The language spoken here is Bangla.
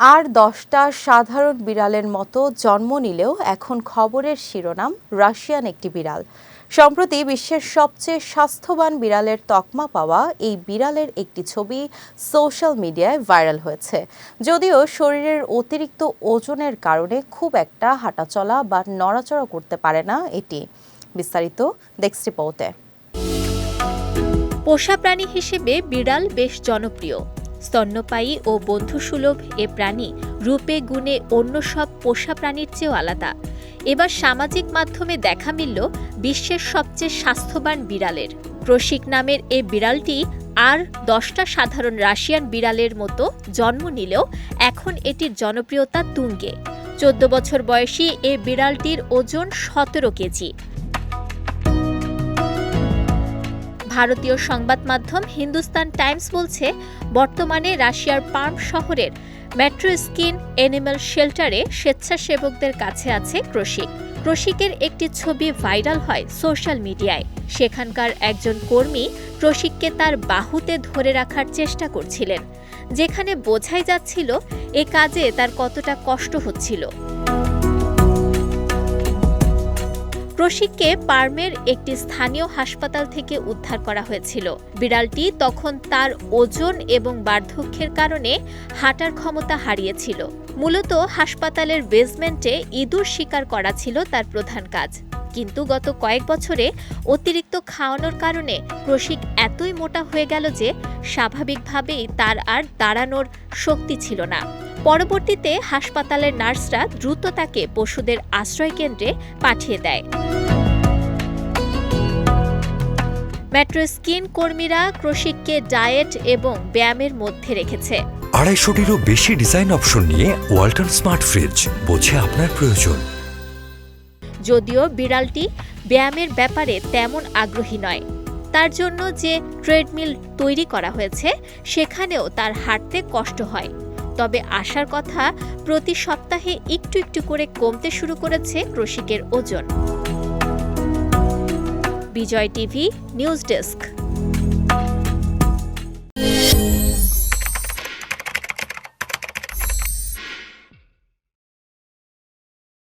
আর দশটা সাধারণ বিড়ালের মতো জন্ম নিলেও এখন খবরের শিরোনাম রাশিয়ান একটি বিড়াল। সম্প্রতি বিশ্বের সবচেয়ে স্বাস্থ্যবান বিড়ালের তকমা পাওয়া এই বিড়ালের একটি ছবি সোশ্যাল মিডিয়ায় ভাইরাল হয়েছে। যদিও শরীরের অতিরিক্ত ওজনের কারণে খুব একটা হাঁটাচলা বা নড়াচড়া করতে পারে না এটি। বিস্তারিত ডেস্ক রিপোর্টে। পোষা প্রাণী হিসেবে বিড়াল বেশ জনপ্রিয়। স্তন্যপায়ী ও বন্ধুসুলভ এ প্রাণী রূপে গুণে অন্য সব পোষা প্রাণীর চেয়েও আলাদা। এবার সামাজিক মাধ্যমে দেখা মিলল বিশ্বের সবচেয়ে স্বাস্থ্যবান বিড়ালের। প্রশিক নামের এ বিড়ালটি আর দশটা সাধারণ রাশিয়ান বিড়ালের মতো জন্ম নিলেও এখন এটির জনপ্রিয়তা তুঙ্গে। চোদ্দ বছর বয়সী এ বিড়ালটির ওজন সতেরো কেজি। ভারতীয় সংবাদ মাধ্যম হিন্দুস্তান টাইমস বলছে, বর্তমানে রাশিয়ার পার্ম শহরের মেট্রো স্কিন এনিম্যাল শেল্টারে স্বেচ্ছাসেবকদের কাছে আছে ক্রসিক ক্রসিকের একটি ছবি ভাইরাল হয় সোশ্যাল মিডিয়ায়। সেখানকার একজন কর্মী ক্রসিককে তার বাহুতে ধরে রাখার চেষ্টা করছিলেন। যেখানে বোঝাই যাচ্ছিল, এ কাজে তার কতটা কষ্ট হচ্ছিল। প্রশিককে পার্মের একটি স্থানীয় হাসপাতাল থেকে উদ্ধার করা হয়েছিল। বিড়ালটি তখন তার ওজন এবং বার্ধক্যের কারণে হাঁটার ক্ষমতা হারিয়েছিল। মূলত হাসপাতালের বেসমেন্টে ইঁদুর শিকার করা ছিল তার প্রধান কাজ। কিন্তু গত কয়েক বছরে অতিরিক্ত খাওয়ানোর কারণে প্রশিক এতই মোটা হয়ে গেল যে স্বাভাবিকভাবেই তার আর দাঁড়ানোর শক্তি ছিল না। পরবর্তীতে হাসপাতালের নার্সরা দ্রুত তাকে পশুদের আশ্রয় কেন্দ্রে পাঠিয়ে দেয়। মেট্রো স্কিন কর্মীরা ক্রসিককে ডায়েট এবং ব্যায়ামের মধ্যে রেখেছে। আড়াইশোটিরও বেশি ডিজাইন অপশন নিয়ে ওয়াল্টন স্মার্ট ফ্রিজ বোঝে আপনার প্রয়োজন। যদিও বিড়ালটি ব্যায়ামের ব্যাপারে তেমন আগ্রহী নয়। তার জন্য যে ট্রেডমিল তৈরি করা হয়েছে সেখানেও তার হাঁটতে কষ্ট হয়। তবে আসার কথা প্রতি সপ্তাহে একটু একটু করে কমতে শুরু করেছে ক্রসিকের ওজন। Bijoy TV, news desk.